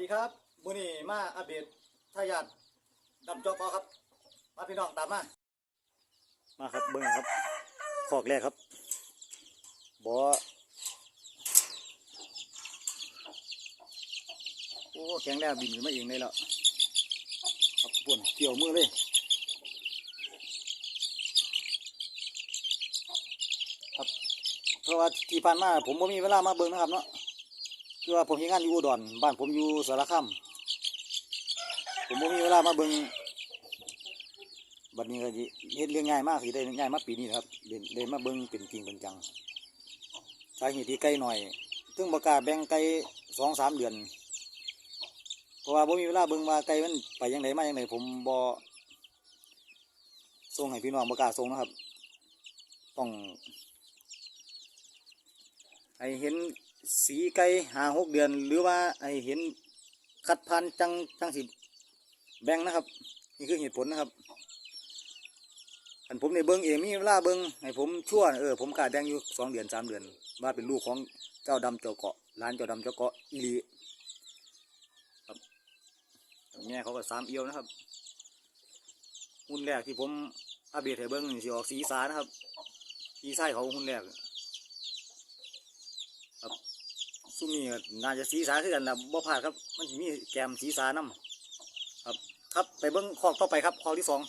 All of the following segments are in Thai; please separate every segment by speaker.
Speaker 1: ดีครับมือนี้มาอัปเดตทายาทดำจอกอครับ มาพี่น้องตามมา มาครับเบิ้งครับขอกแรกครับบ่โอ้แข็งแล้วบินขึ้นมาเองเลยแล้วครับปุ่นเกี่ยวมือเลยครับเพราะว่าที่ผ่านมาผมไม่มีเวลามาเบิ้งนะครับเนาะ คือว่าผมเฮ็ดงานอยู่อุดรบ้านผมอยู่สารคามผมบ่มีเวลามาเบิ่งบัดนี้ก็เฮ็ดเรื่องง่ายมากสิได้ง่ายมากปีนี้นะครับเดินเดินมาเบิ่งเป็นจริงเป็นจังสาเหตุที่ไกลหน่อยถึงบ่กล้าแบ่งไกลสองสามเดือน เพราะว่าบ่มีเวลาเบิ่งว่าไกลมันไปยังไงมายังไงผมบ่ส่งให้พี่น้องบ่กล้าส่งนะครับ ต้องให้เห็น สีไก่หาหกเดือน หรือว่าให้เห็นคัดพันจังจังสิแบงนะครับ นี่คือเหตุผลนะครับอันผมในเบิ้งเองมีเวลาเบิ้งให้ผมชั่วเออผมกล้าแบ่งอยู่สองเดือนสามเดือนว่าเป็นลูกของเจ้าดำเจ้าเกาะร้านเจ้าดำเจ้าเกาะอีลีครับแม่เขาก็สามเอียวนะครับหุ้นแรกที่ผมอัปเดตให้เบิ้งนี่สิออกสีสานะครับสีไส้เขาหุ้นแรกครับ ซุ่มนี่ก็น่าจะสีสาคือกันนะบ่พลาดครับ มันสิมีแกมสีสานํครับ ครับไปเบิ้งคอกต่อไปครับคอกที่สอง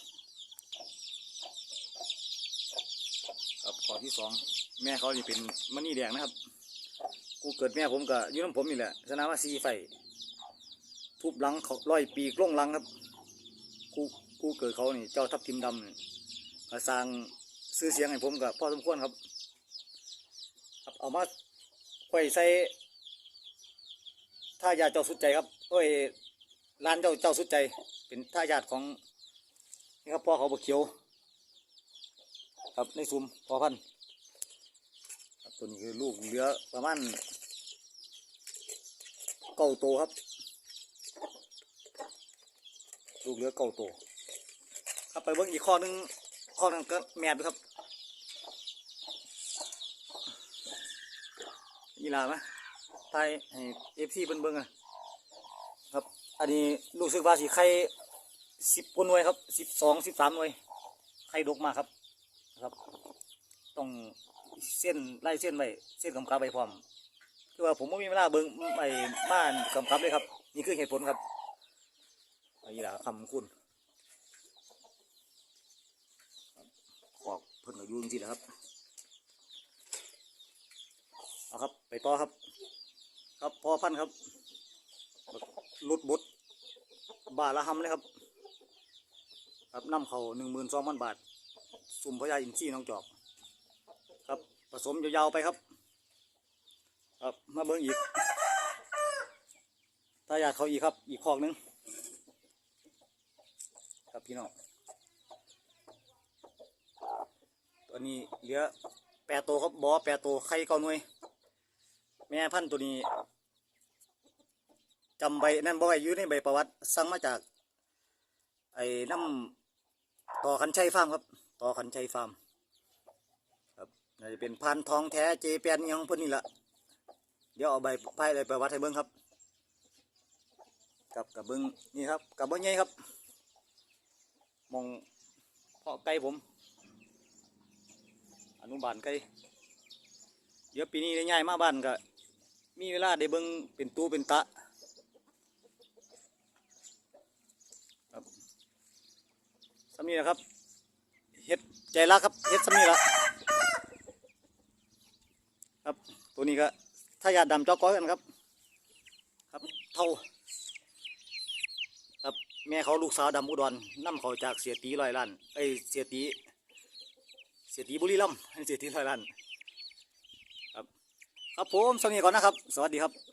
Speaker 1: ครับคอกที่สองแม่เขานี่เป็นมันนี่แดงนะครับ กูเกิดแม่ผมก็อยู่น้ำผมนี่แหละชนะว่าซีไฟทุบหลังเขาร้อยปีกล้งหลังครับ กูกูเกิดเขานี่เจ้าทับทิมดำนี่ก็สร้างซื้อเสียงให้ผมกับพ่อสมควรครับ ครับเอามาไว้ใส่ ท่ายาเจ้าสุดใจครับเอ้ยร้านเจ้าเจ้าสุดใจ เป็นท่ายาทของนี่ครับพ่อเขาบกเขียว ครับในซุมพอพันธุ์ครับตัวนี้คือลูกเหลือประมาณเก้าโตครับ ลูกเหลือเก้าโตครับไปเบิ่งอีกข้อนึงข้อนึงก็แมด้วยครับยีลาไหม ไทยให้เอฟซีเบิ่งเบิ่งอะครับ อันนี้รู้สึกว่าสีไข่สิบกว่าหน่วยครับสิบสองสิบสามหน่วยไข่ดกมากครับครับต้องเส้นไล่เส้นไว้เส้นกำกับไว้พร้อมคือว่าผมไม่มีเวลาเบิ่งไอ้บ้านกำกับเลยครับ นี่คือเหตุผลครับอันนี้ละคำคุณบขอกเพิ่นก็อยุ่จริงๆแหละครับเอาครับ ไปต่อครับ ครับพอพันครับลุดบุดบาทละหำเลยครับครับน้ำเขาหนึ่งหมื่นสองพันบาท สุ่มพญาอินทรีน้องจอก ครับผสมยาวๆไปครับ ครับมาเบิ้งอีกตาอยากเขาอีกครับ อีกคอกหนึงครับพี่น้องตัวนี้เหลือแปดตัวครับบอแปดตัวไข่เก้าหน่วย แม่พันตัวนี้ จำใบนั่นบ่ไว้อยู่ในใบประวัติสั่งมาจาก ไอ้น้ำต่อขันชัยฟาร์มครับ ต่อขันชัยฟาร์มครับน่าจะเป็นพันธุ์ทองแท้เจแปนยังพวกนี้ละเดี๋ยวเอาใบไพ่ใบประวัติให้เบิ้งครับ กับกับเบิ้งนี่ครับ กับเบิ้งใหญ่ครับมองเพาะไก่ผม อนุบาลไก่เดี๋ยวปีนี้ได้ย้ายมาบ้านก็มีเวลาได้เบิ่งเป็นตูเป็นตะครับสำนี้นะครับเฮ็ดใจรักครับเฮ็ดสำนี้ละครับตัวนี้ก็ถ้าอยาดดำจอกก้อยกันครับ ครับเท่าครับแม่เขาลูกสาวดำอุดรนำเขาจากเสียตีร้อยล้านไอเสียตีเสียตีบุรีรัมย์เสียตีร้อยล้านครับผมสวัสดีก่อนนะครับ สวัสดีครับ